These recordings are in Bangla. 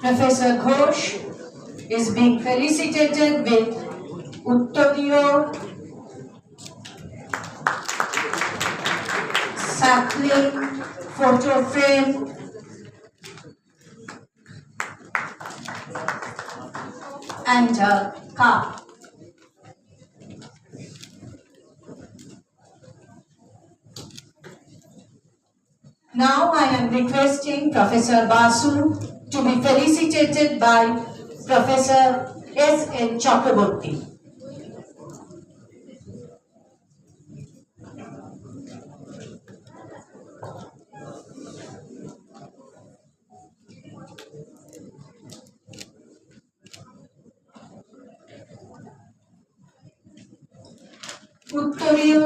Professor Ghosh is being felicitated with Uttariyo sapling photo frame and a cup. Now I am requesting Professor Basu to be felicitated by Professor S. N. Chakraborty. উত্তরীয়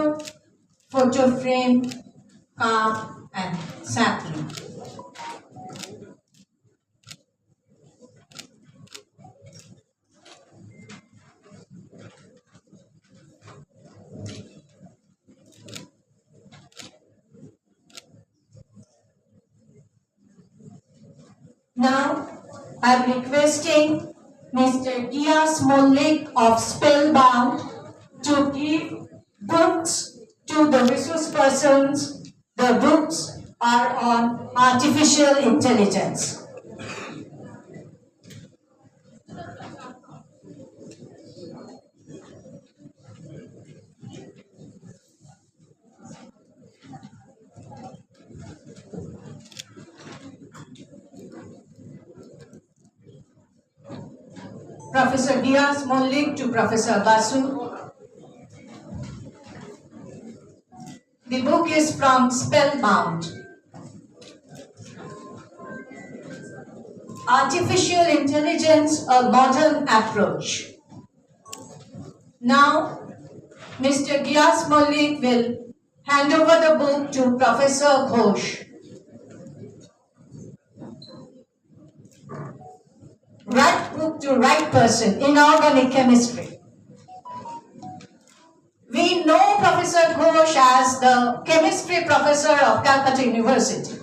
photo frame, car, and sap I am requesting Mr. Diaz Mollik of Spellbound to give books to the resource persons. The books are on artificial intelligence. Professor Diaz Mollik to Professor Basu. The book is from Spellbound. Artificial Intelligence, a Modern Approach. Now, Mr. Diaz Mollik will hand over the book to Professor Ghosh. Right book to right person, inorganic chemistry. We know Professor Ghosh as the chemistry professor of Calcutta University.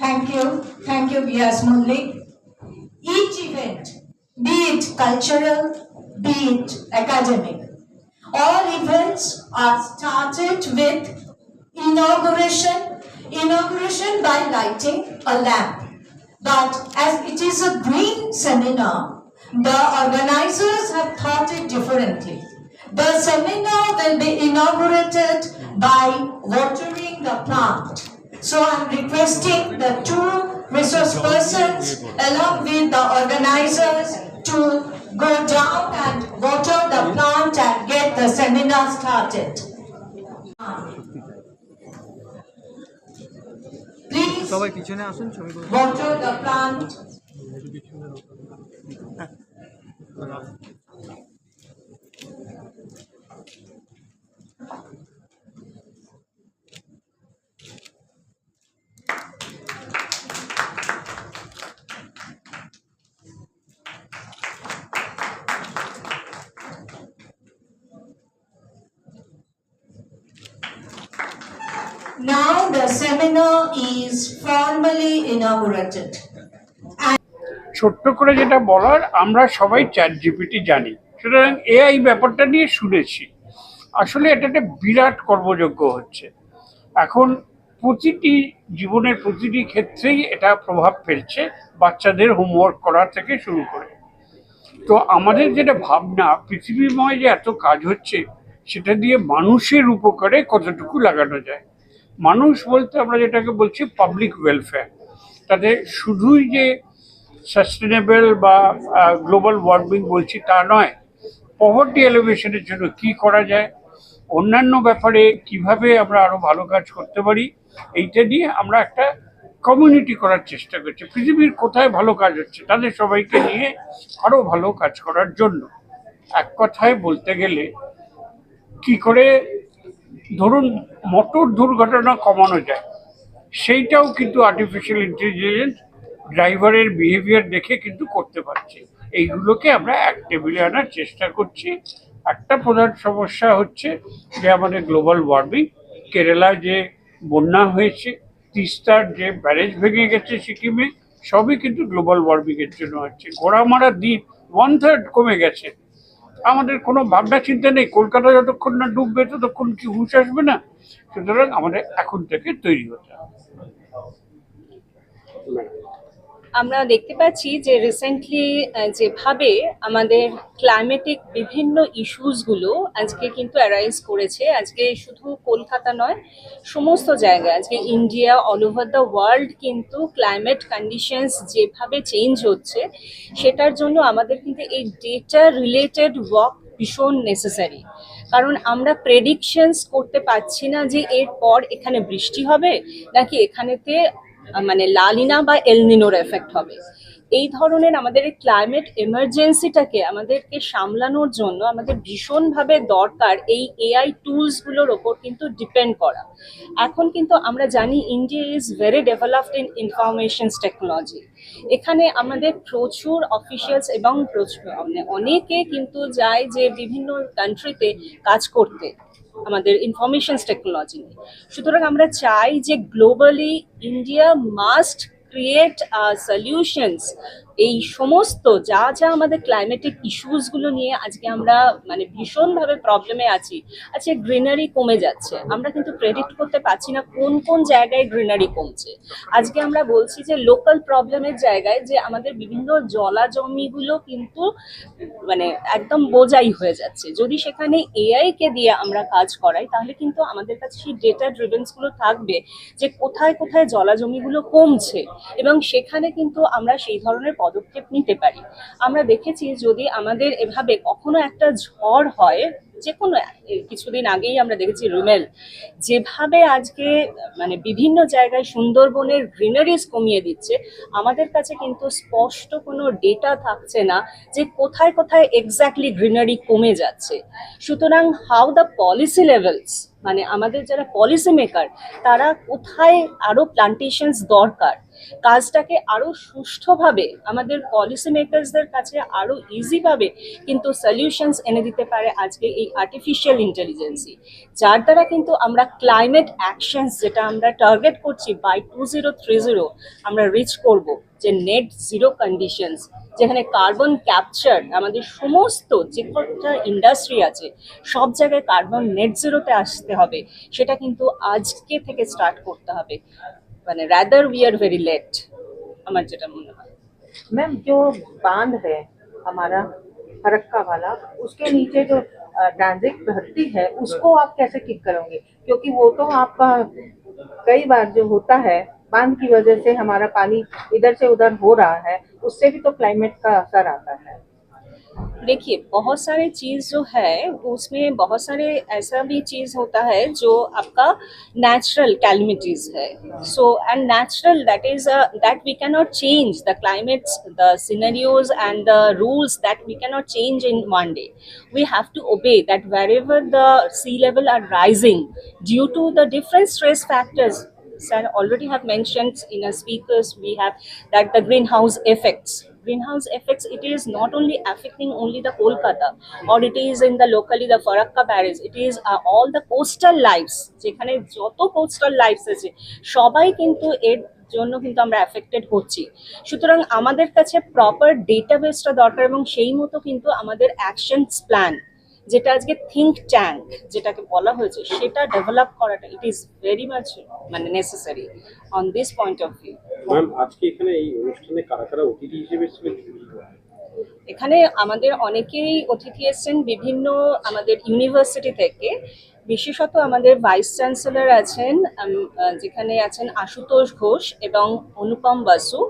Thank you, thank you, B.S. Each event, be it cultural, be it academic, all events are started with inauguration, inauguration by lighting a lamp. But as it is a green seminar, the organizers have thought it differently. The seminar will be inaugurated by watering the plant. So I'm requesting the two resource persons along with the organizers to go down and water the plant and get the seminar started. সবাই পিছনে আসুন ছবি করুন water the plant. Now the seminar is formally inaugurated. ছোট্ট করে যেটা বলার, আমরা সবাই চ্যাট জিপিটি জানি। সুতরাং এআই ব্যাপারটা নিয়ে শুনেছি। আসলে এটা একটা বিরাট কর্মযোগ্য হচ্ছে। এখন প্রতিটি, জীবনের প্রতিটি ক্ষেত্রেই এটা প্রভাব ফেলছে, বাচ্চাদের হোমওয়ার্ক করা থেকে শুরু করে। তো আমাদের যেটা ভাবনা, পৃথিবীময় যে এত কাজ হচ্ছে, সেটা দিয়ে মানুষের উপকারে কতটুকু লাগানো যায়? মানুষ বলতে আমরা যেটাকে বলছি পাবলিক ওয়েলফেয়ার তাতে শুধুই যে সাস্টেনেবল বা গ্লোবাল ওয়ার্মিং বলছি তা নয় পভার্টি এলিভেশনের জন্য কি করা যায়, অন্যান্য ব্যাপারে কীভাবে আমরা আরও ভালো কাজ করতে পারি, এইটা নিয়ে আমরা একটা কমিউনিটি করার চেষ্টা করছি। পৃথিবীর কোথায় ভালো কাজ হচ্ছে, তাদের সবাইকে নিয়ে আরও ভালো কাজ করার জন্য। এক কথায় বলতে গেলে, কি করে ধরুন, মোটর দুর্ঘটনা কমানো যায়, সেইটাও কিন্তু আর্টিফিশিয়াল ইন্টেলিজেন্স ড্রাইভারের বিহেভিয়ার দেখে কিন্তু করতে পারছে। এইগুলোকে আমরা এক টেবিলে আনার চেষ্টা করছি। একটা প্রধান সমস্যা হচ্ছে যে আমাদের গ্লোবাল ওয়ার্মিং কেরালায় যে বন্যা হয়েছে তিস্তার যে ব্যারেজ ভেঙে গেছে সিকিমে, সবই কিন্তু গ্লোবাল ওয়ার্মিংয়ের জন্য হচ্ছে। ঘোড়ামারা দ্বীপ ওয়ান থার্ড কমে গেছে। আমাদের কোনো ভাবনা চিন্তা নেই, কলকাতা যতক্ষণ না ডুববে ততক্ষণ কি হুঁশ আসবে না? সুতরাং আমাদের এখন থেকে তৈরি হতে হবে। আমরা দেখতে পাচ্ছি যে রিসেন্টলি যেভাবে আমাদের ক্লাইমেটিক বিভিন্ন ইস্যুসগুলো আজকে কিন্তু অ্যারাইজ করেছে। আজকে শুধু কলকাতা নয়, সমস্ত জায়গায়। আজকে India all over the world কিন্তু ক্লাইমেট কন্ডিশনস যেভাবে চেঞ্জ হচ্ছে, সেটার জন্য আমাদের কিন্তু এই ডেটা রিলেটেড ওয়ার্ক ভীষণ নেসেসারি কারণ আমরা প্রেডিকশনস করতে পারছি না যে এরপর এখানে বৃষ্টি হবে, নাকি এখানেতে মানে লালিনা বা এলনিনোর এফেক্ট হবে। এই ধরনের আমাদের ক্লাইমেট এমার্জেন্সিটাকে আমাদেরকে সামলানোর জন্য আমাদের ভীষণভাবে দরকার এই এআই টুলসগুলোর ওপর কিন্তু ডিপেন্ড করা। এখন কিন্তু আমরা জানি India is very developed in informations technology এখানে আমাদের প্রচুর অফিসিয়ালস এবং প্রচুর মানে অনেকে কিন্তু যায় যে বিভিন্ন কান্ট্রিতে কাজ করতে। আমাদের ইনফরমেশন টেকনোলজি নিয়ে। সুতরাং আমরা চাই যে globally India must create solutions এই সমস্ত যা যা আমাদের ক্লাইমেটিক ইস্যুসগুলো নিয়ে আজকে আমরা মানে ভীষণভাবে প্রবলেমে আছি, আজকে গ্রিনারি কমে যাচ্ছে। আমরা কিন্তু প্রেডিক্ট করতে পারছি না কোন কোন জায়গায় গ্রিনারি কমছে। আজকে আমরা বলছি যে লোকাল প্রবলেমের জায়গায় যে আমাদের বিভিন্ন জলা জমিগুলো কিন্তু মানে একদম বোঝাই হয়ে যাচ্ছে। যদি সেখানে এআইকে দিয়ে আমরা কাজ করাই, তাহলে কিন্তু আমাদের কাছে সেই ডেটা ড্রিভেন্সগুলো থাকবে যে কোথায় কোথায় জলা জমিগুলো কমছে। এবং সেখানে কিন্তু আমরা সেই ধরনের পদক্ষেপ নিতে পারি। আমরা দেখেছি যদি আমাদের এভাবে কখনো একটা ঝড় হয় যে কোনো কিছুদিন আগেই আমরা দেখেছি রুমেল, যেভাবে আজকে মানে বিভিন্ন জায়গায় সুন্দরবনের গ্রিনারিজ কমিয়ে দিচ্ছে, আমাদের কাছে কিন্তু স্পষ্ট কোনো ডেটা থাকছে না যে কোথায় কোথায় এক্স্যাক্টলি গ্রিনারি কমে যাচ্ছে। সুতরাং হাউ দ্য পলিসি লেভেলস মানে আমাদের যারা পলিসি মেকার তারা কোথায় আরও প্লান্টেশনস দরকার? কাজটাকে আরও সুষ্ঠুভাবে আমাদের পলিসি মেকারসদের কাছে আরও ইজিভাবে কিন্তু সলিউশনস এনে দিতে পারে আজকে এই আর্টিফিশিয়াল ইন্টেলিজেন্সি যার দ্বারা কিন্তু আমরা ক্লাইমেট অ্যাকশনস যেটা আমরা টার্গেট করছি by two zero three zero আমরা রিচ করব যে নেট জিরো কন্ডিশনস যেখানে কার্বন ক্যাপচার আমাদের সমস্ত যে কটা ইন্ডাস্ট্রি আছে, সব জায়গায় কার্বন নেট জিরোতে আসতে হবে। সেটা কিন্তু আজকে থেকে স্টার্ট করতে হবে। মানে rather we are very late আমার যেটা মনে হয় मैम जो बांध है हमारा फरक्का वाला उसके नीचे जो ट्रांजिट भर्ती है उसको आप कैसे ठीक करोगे क्योंकि वो तो आपका कई बार जो होता है बांध की वजह से हमारा पानी इधर से उधर हो रहा है उससे भी तो क्लाइमेट का असर आता है देखिए, बहुत सारे चीज़ जो है, उसमें बहुत सारे ऐसा भी चीज़ होता है जो आपका नेचुरल कैलमिटीज है। So and natural that is that we can not change the climates the sceneries and the rules that we can not change in one day we have to obey that wherever the sea level are rising due to the different stress factors sir already have mentions in a speakers we have that the greenhouse effects greenhouse effects it is not only affecting only the kolkata or it is in the locally the farakka barrage it is uh, all the coastal lives যেখানে যত coastal lives আছে সবাই কিন্তু এর জন্য কিন্তু আমরা অ্যাফেক্টেড হচ্ছি সুতরাং আমাদের কাছে প্রপার ডেটাবেসটা দরকার এবং সেই মতো কিন্তু আমাদের অ্যাকশনস প্ল্যান যেটা আজকে থিঙ্ক ট্যাঙ্ক যেটাকে বলা হয়েছে সেটা ডেভেলপ করাটা ইট ইজ ভেরি মাচ মানে necessary on this point of view ma'am আজকে এখানে এই অনুষ্ঠানে কারা কারা অতিথি হিসেবে ছিলেন এখানে আমাদের অনেকেই অতিথি এসেছেন বিভিন্ন আমাদের ইউনিভার্সিটি থেকে। বিশেষত আমাদের ভাইস চ্যান্সেলর আছেন যেখানে আছেন আশুতোষ ঘোষ এবং অনুপম বাসু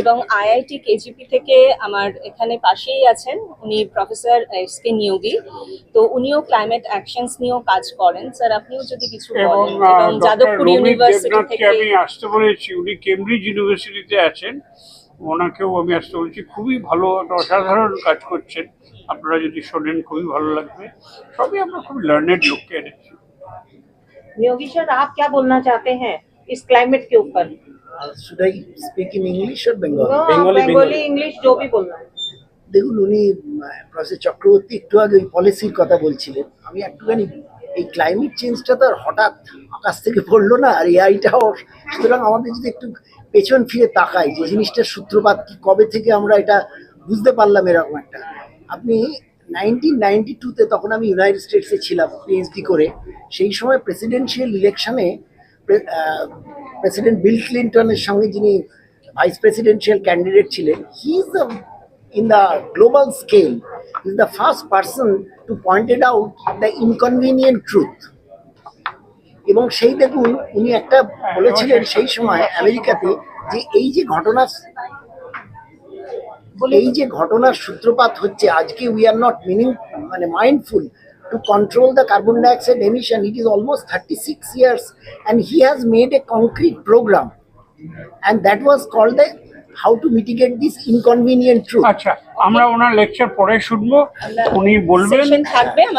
এবং আইআইটি কেজিপি থেকে আমার এখানে পাশেই আছেন উনি প্রফেসর এস কে নিয়োগী। তো উনিও ক্লাইমেট অ্যাকশনস নিয়েও কাজ করেন। স্যার আপনিও যদি কিছু বলেন এবং যাদবপুর ইউনিভার্সিটি থেকে আমি আসতে বলেছি। উনি কেমব্রিজ ইউনিভার্সিটিতে আছেন। ওনাকেও আমি আসতে বলছি খুবই ভালো একটা অসাধারণ কাজ করছেন আপনারা যদি শোনেন খুবই ভালো লাগবে সবই আমরা খুব লার্নেড লোককে এনেছি योगी सर आप क्या बोलना चाहते हैं इस क्लाइमेट के ऊपर Uh, should I speak in English or Bengali? No, Bengali, Bengali Bengali. English जो भी बोलना है দেখুন উনি প্রফেসর চক্রবর্তী একটু আগে ওই পলিসির কথা বলছিলেন আমি একটুখানি এই ক্লাইমেট চেঞ্জটা তো আর হঠাৎ আকাশ থেকে পড়লো না আর এআইটাও সুতরাং আমাদের যদি একটু পেছন ফিরে তাকাই যে জিনিসটার সূত্রপাত কি, কবে থেকে আমরা এটা বুঝতে পারলাম এরকম একটা। আপনি নাইনটিন নাইনটি টুতে তখন আমি ইউনাইটেড স্টেটসে ছিলাম পিএইচডি করে। সেই সময় প্রেসিডেন্সিয়াল ইলেকশনে প্রেসিডেন্ট বিল ক্লিন্টনের সঙ্গে যিনি ভাইস প্রেসিডেন্সিয়াল ক্যান্ডিডেট ছিলেন he is the in the global scale is the first person to pointed out the inconvenient truth এবং সেই দেখুন উনি একটা বলেছিলেন সেই সময় আমেরিকাতে যে এই যে ঘটনা এই যে ঘটনার সূত্রপাত হচ্ছে আজকে উই আর নট মিনিং মানে mindful to control the carbon dioxide emission it is almost thirty six years and he has made a concrete program and that was called the how to mitigate this inconvenient truth আচ্ছা আমরা ওনার লেকচার পরে শুনব। উনি বলবেন থাকবে আমাদের